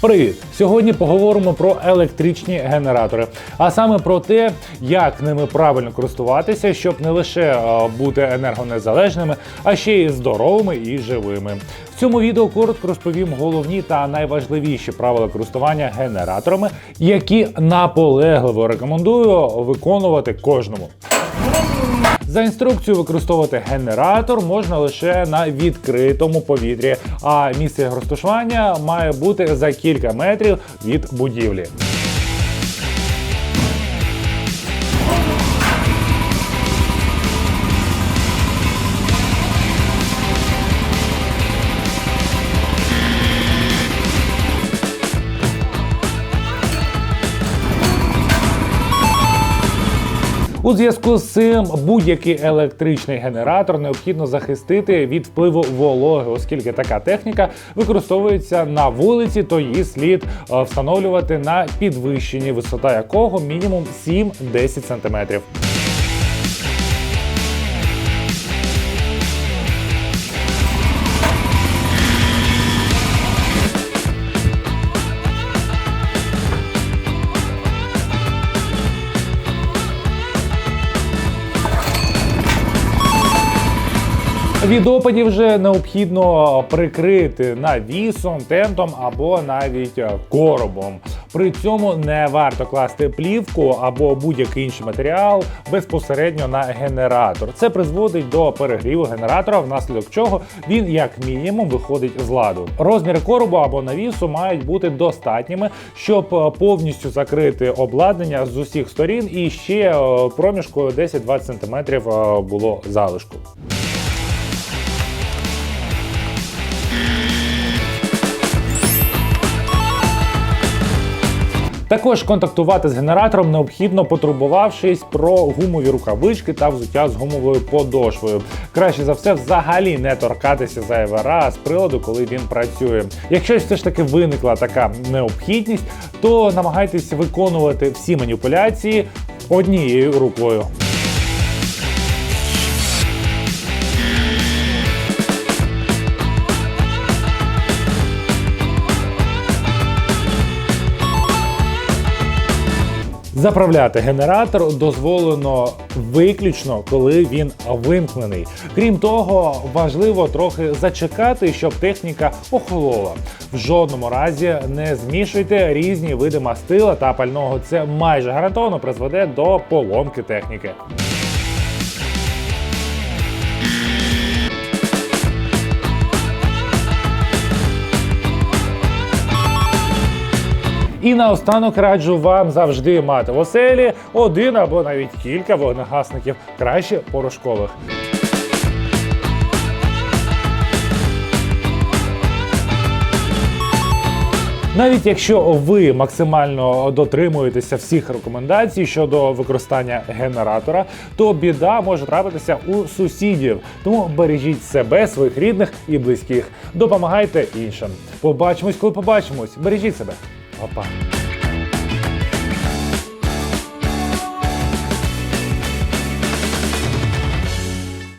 Привіт! Сьогодні поговоримо про електричні генератори, а саме про те, як ними правильно користуватися, щоб не лише е, бути енергонезалежними, а ще й здоровими і живими. В цьому відео коротко розповім головні та найважливіші правила користування генераторами, які наполегливо рекомендую виконувати кожному. За інструкцією використовувати генератор можна лише на відкритому повітрі, а місце розташування має бути за кілька метрів від будівлі. У зв'язку з цим будь-який електричний генератор необхідно захистити від впливу вологи, оскільки така техніка використовується на вулиці, то її слід е, встановлювати на підвищенні, висота якого мінімум 7-10 см. Від опадів вже необхідно прикрити навісом, тентом або навіть коробом. При цьому не варто класти плівку або будь-який інший матеріал безпосередньо на генератор. Це призводить до перегріву генератора, внаслідок чого він як мінімум виходить з ладу. Розміри коробу або навісу мають бути достатніми, щоб е, повністю закрити обладнання з усіх сторін і ще е, проміжкою 10-20 см е, було залишку. Також контактувати з генератором необхідно потурбувавшись про гумові рукавички та взуття з гумовою подошвою. Краще за все, взагалі не торкатися зайвий раз приладу, коли він працює. Якщо все ж таки виникла така необхідність, то намагайтесь виконувати всі маніпуляції однією рукою. Заправляти генератор дозволено виключно, коли він вимкнений. Крім того, важливо трохи зачекати, щоб техніка охолола. В жодному разі не змішуйте різні види мастила та пального. Це майже гарантовано призведе до поломки техніки. І наостанок раджу вам завжди мати в оселі один або навіть кілька вогнегасників, краще порошкових. Навіть якщо ви максимально дотримуєтеся всіх рекомендацій щодо використання генератора, то біда може трапитися у сусідів. Тому бережіть себе, своїх рідних і близьких. Допомагайте іншим. Побачимось, коли побачимось. Бережіть себе. Opa!